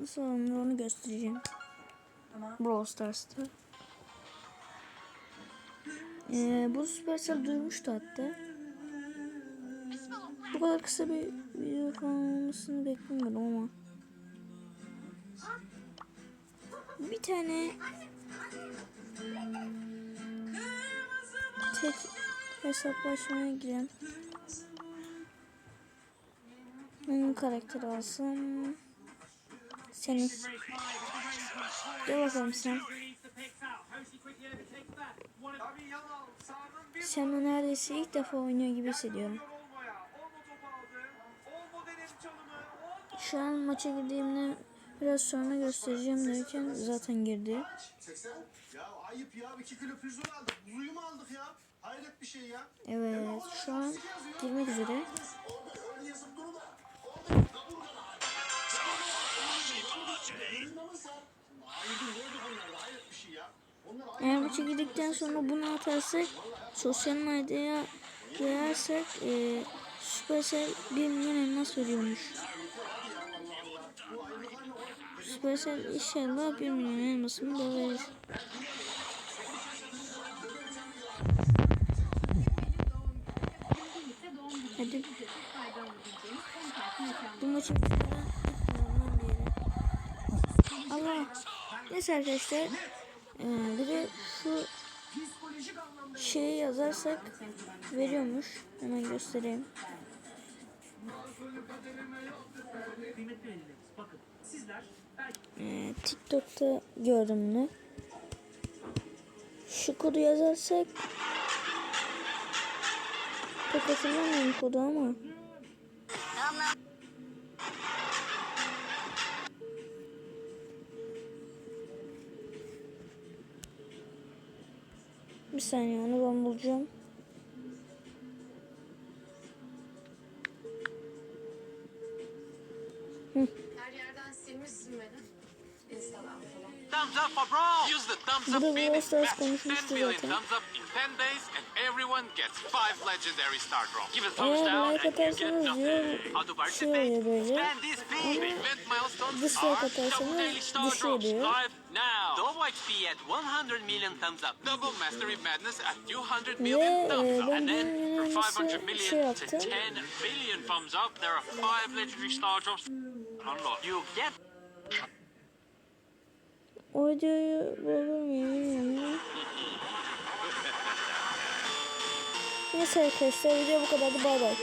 Nasıl alınır onu göstereceğim. Tamam. Brawl Stars'ta. Ee, bu Supercell duyurmuştu hatta. Bu kadar kısa bir video kalmasını beklemiyordum ama. Bir tane tek hesaplaşmaya giren benim karakter alsın. Senin. Gel bakalım sen. Sen de neredeyse ilk defa oynuyor gibi hissediyorum. Şu an maça girdiğimde biraz sonra göstereceğim derken zaten girdi. 80. Ya ayıp ya. 2 kilo füzyon aldık. Buzuyu mu aldık ya? Hayret bir şey ya. Evet şu an girmek üzere. Eğer maça girdikten sonra bunu atarsak sosyal medyaya koyarsak e, Supercell 1 milyon elmas veriyormuş. Supercell inşallah 1 milyon elmasını da verir. Hadi bu maçın Allah. Neyse arkadaşlar. Ee, bir de şu şeyi yazarsak veriyormuş. Hemen göstereyim. Ee, TikTok'ta gördüm bunu. Şu kodu yazarsak pek hatırlamıyorum kodu ama. Bir saniye onu ben bulacağım. Her yerden silmişsin beni. Instagram falan. Thumbs up for Brawl! Use the thumbs up Burada feed Brawl Stars best konuşmuştu 10 million thumbs up in 10 days and everyone gets 5 legendary star drops. Give a thumbs Eğer down like and you get atarsanız nothing. diyor How to participate? Spend this fee. Event milestones are double daily star drops diyor. live now. Double XP at 100 million thumbs up. Double Mastery Madness at 200 million Ve, thumbs up. And then bunun from 500 yanına million şey to yaptım. 10 billion thumbs up, there are 5 legendary star drops unlocked. You get O videoyu bulur muyum. Neyse arkadaşlar video bu kadardı bay bay.